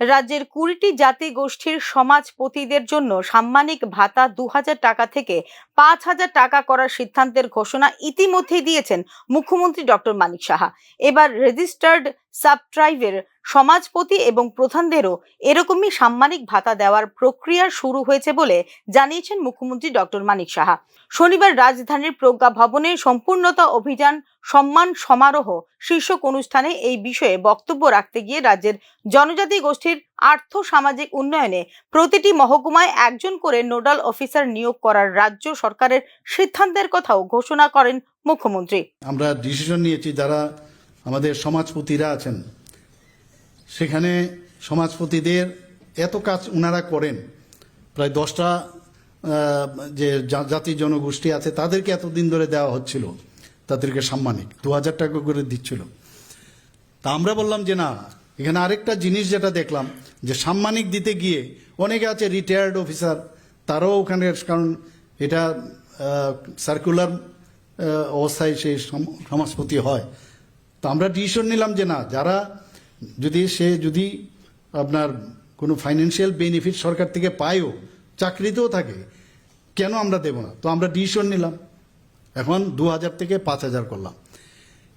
রাজ্যের কুড়িটি জাতি গোষ্ঠীর সমাজপতিদের জন্য সাম্মানিক ভাতা দু হাজার টাকা থেকে পাঁচ হাজার টাকা করার সিদ্ধান্তের ঘোষণা ইতিমধ্যেই দিয়েছেন মুখ্যমন্ত্রী ডক্টর মানিক সাহা। এবার রেজিস্টার্ড সাবট্রাইবের সমাজপতি এবং প্রধানদেরও এরকমই সাম্মানিক ভাতা দেওয়ার প্রক্রিয়া শুরু হয়েছে বলে জানিয়েছেন মুখ্যমন্ত্রী ডক্টর মানিক সাহা। শনিবার রাজধানীর প্রজ্ঞা ভবনে সম্পূর্ণতা অভিযান সম্মান সমারোহ শীর্ষক অনুষ্ঠানে এই বিষয়ে বক্তব্য রাখতে গিয়ে রাজ্যের জনজাতি গোষ্ঠীর আর্থ সামাজিক উন্নয়নে প্রতিটি মহকুমায় একজন করে নোডাল অফিসার নিয়োগ করার রাজ্য সরকারের সিদ্ধান্তের কথাও ঘোষণা করেন মুখ্যমন্ত্রী। আমরা ডিসিশন নিয়েছি যারা আমাদের সমাজপতিরা আছেন। সেখানে সমাজপতিদের এত কাজ ওনারা করেন। প্রায় দশটা যে জাতি জনগোষ্ঠী আছে, তাদেরকে এতদিন ধরে দেওয়া হচ্ছিল। তাদেরকে সাম্মানিক, দু হাজার টাকা করে দিচ্ছিল। তা আমরা বললাম যে না, এখানে আরেকটা জিনিস যেটা দেখলাম, যে সাম্মানিক দিতে গিয়ে অনেকে আছে রিটায়ার্ড অফিসার তারাও ওখানে, কারণ এটা সার্কুলার অবস্থায় সেই সম- সমাজপতি হয়। তো আমরা ডিসিশন নিলাম যে না, যারা যদি সে যদি আপনার কোনো ফাইন্যান্সিয়াল বেনিফিট সরকার থেকে পায়ও, চাকরিতেও থাকে, কেন আমরা দেব না? তো আমরা ডিসিশন নিলাম। এখন দু হাজার থেকে পাঁচ হাজার করলাম।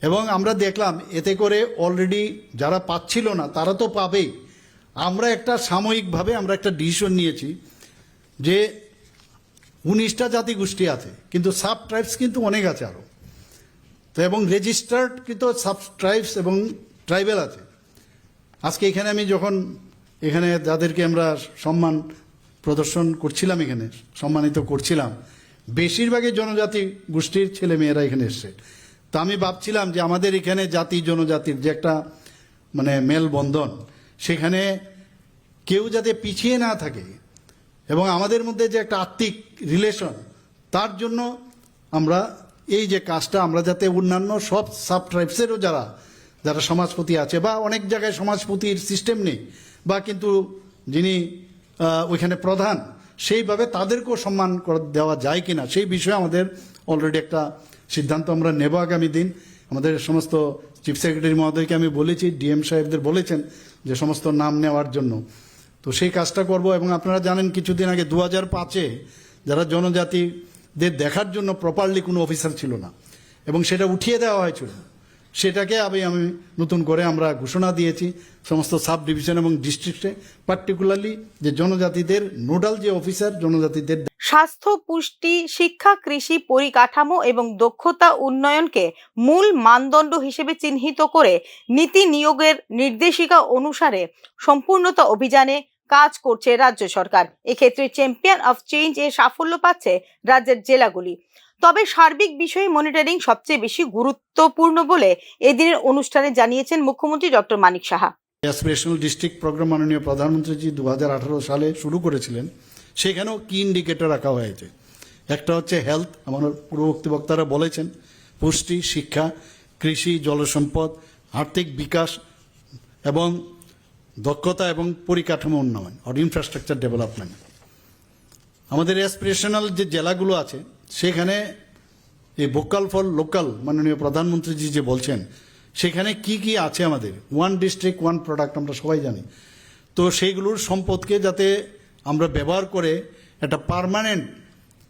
এবং আমরা দেখলাম এতে করে অলরেডি যারা পাচ্ছিল না, তারা তো পাবেই। আমরা একটা সাময়িকভাবে আমরা একটা ডিসিশন নিয়েছি যে উনিশটা জাতি গোষ্ঠী আছে, কিন্তু সাব ট্রাইবস কিন্তু অনেক আছে আরও তো এবং রেজিস্টার্ড কিন্তু সাব ট্রাইবস এবং ট্রাইবেল আছে। আজকে এখানে আমি যখন এখানে যাদেরকে আমরা সম্মান প্রদর্শন করছিলাম এখানে, সম্মানিত করছিলাম, বেশিরভাগই জনজাতি গোষ্ঠীর ছেলে মেয়েরা এখানে এসছে। তো আমি ভাবছিলাম যে আমাদের এখানে জাতি জনজাতির যে একটা মানে মেলবন্ধন, সেখানে কেউ যাতে পিছিয়ে না থাকে এবং আমাদের মধ্যে যে একটা আত্মিক রিলেশন তার জন্য আমরা এই যে কাজটা আমরা যাতে অন্যান্য সব সাব ট্রাইবসেরও যারা যারা সমাজপতি আছে বা অনেক জায়গায় সমাজপতির সিস্টেম নেই, বা কিন্তু যিনি ওইখানে প্রধান, সেইভাবে তাদেরকেও সম্মান দেওয়া যায় কিনা, সেই বিষয়ে আমাদের অলরেডি একটা সিদ্ধান্ত আমরা নেব আগামী দিন। আমাদের সমস্ত চিফ সেক্রেটারি মহোদয়কে আমি বলেছি ডিএম সাহেবদের বলেছেন যে সমস্ত নাম নেওয়ার জন্য। তো সেই কাজটা করব এবং আপনারা জানেন কিছুদিন আগে দু হাজার পাঁচে যারা জনজাতিদের দেখার জন্য প্রপারলি কোনো অফিসার ছিল না। এবং সেটা উঠিয়ে দেওয়া হয়েছিল। সেটাকে আমি আমি নতুন করে আমরা ঘোষণা দিয়েছি সমস্ত সাব ডিভিশন এবং ডিস্ট্রিক্টে পার্টিকুলারলি যে জনজাতিদের নোডাল যে অফিসার জনজাতিদের স্বাস্থ্য, পুষ্টি, শিক্ষা, কৃষি, পরিকাঠামো এবং দক্ষতা উন্নয়নকে মূল মানদণ্ড হিসেবে চিহ্নিত করে নীতি নিয়োগের নির্দেশিকা অনুসারে সম্পূর্ণতা অভিযানে কাজ করছে রাজ্য সরকার। এক্ষেত্রে চ্যাম্পিয়ন অফ চেঞ্জ এর সাফল্য পাচ্ছে রাজ্যের জেলাগুলি। তবে সার্বিক বিষয়ে মনিটরিং সবচেয়ে বেশি গুরুত্বপূর্ণ বলে এদিনের অনুষ্ঠানে জানিয়েছেন মুখ্যমন্ত্রী doctor Manik Saha. Aspirational district programme মাননীয় প্রধানমন্ত্রীজি দু সালে শুরু করেছিলেন। সেখানেও কি ইন্ডিকেটর রাখা হয়েছে। একটা হচ্ছে হেলথ আমার পূর্ববর্তী বক্তারা বলেছেন, পুষ্টি, শিক্ষা, কৃষি, জলসম্পদ, আর্থিক বিকাশ এবং দক্ষতা এবং পরিকাঠামো উন্নয়ন অর ইনফ্রাস্ট্রাকচার ডেভেলপমেন্ট আমাদের অ্যাসপিরেশনাল যে জেলাগুলো আছে, সেখানে এই ভোকাল ফর লোকাল মাননীয় প্রধানমন্ত্রীজি যে বলছেন, সেখানে কি কি আছে আমাদের? ওয়ান ডিস্ট্রিক্ট ওয়ান প্রোডাক্ট আমরা সবাই জানি। তো সেইগুলোর সম্পদকে যাতে আমরা ব্যবহার করে একটা পার্মানেন্ট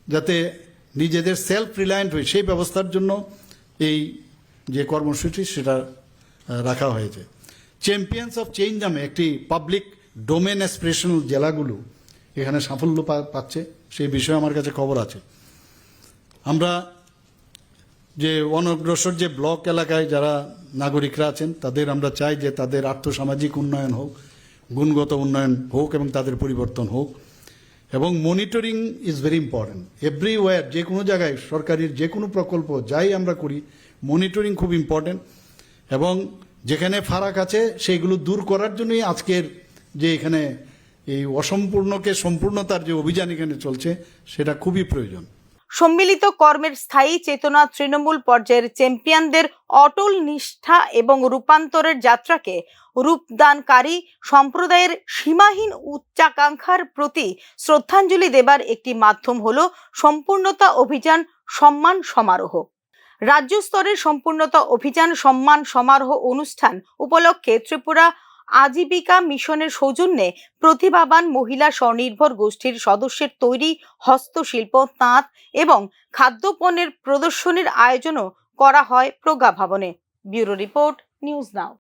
যাতে নিজেদের সেলফ রিলায়েন্ট হই, সেই ব্যবস্থার জন্য এই যে কর্মসূচি, সেটা রাখা হয়েছে। চ্যাম্পিয়ন্স অফ চেঞ্জ নামে একটি পাবলিক ডোমেন অ্যাসপিরেশনাল জেলাগুলো এখানে সাফল্য পাচ্ছে, সেই বিষয়ে আমার কাছে খবর আছে। আমরা যে অনগ্রসর যে ব্লক এলাকায় যারা নাগরিকরা আছেন, তাদের আমরা চাই যে তাদের আর্থসামাজিক উন্নয়ন হোক, গুণগত উন্নয়ন হোক এবং তাদের পরিবর্তন হোক। এবং monitoring is very important everywhere যে কোনো জায়গায়, সরকারের যে কোনো প্রকল্প যাই আমরা করি মনিটরিং খুব ইম্পর্টেন্ট এবং যেখানে ফারাক আছে, সেইগুলো দূর করার জন্যই আজকের যে এখানে এই অসম্পূর্ণকে, সম্পূর্ণতার যে অভিযান এখানে চলছে, সেটা খুবই প্রয়োজন। সম্মিলিত কর্মের স্থায়ী চেতনা তৃণমূল পর্যায়ের চ্যাম্পিয়নদের অটল নিষ্ঠা এবং রূপান্তরের যাত্রাকে রূপদানকারী সম্প্রদায়ের সীমাহীন উচ্চাকাঙ্ক্ষার প্রতি শ্রদ্ধাঞ্জলি দেবার একটি মাধ্যম হল সম্পূর্ণতা অভিযান সম্মান সমারোহ। রাজ্য স্তরের সম্পূর্ণতা অভিযান, সম্মান, সমারোহ অনুষ্ঠান উপলক্ষে ত্রিপুরা আজীবিকা মিশনের সৌজন্যে প্রতিভাবান মহিলা স্বনির্ভর গোষ্ঠীর সদস্যের তৈরি হস্তশিল্প, তাঁত এবং খাদ্যপণ্যের প্রদর্শনীর আয়োজনও করা হয় প্রজ্ঞা ভবনে। Bureau report, news now.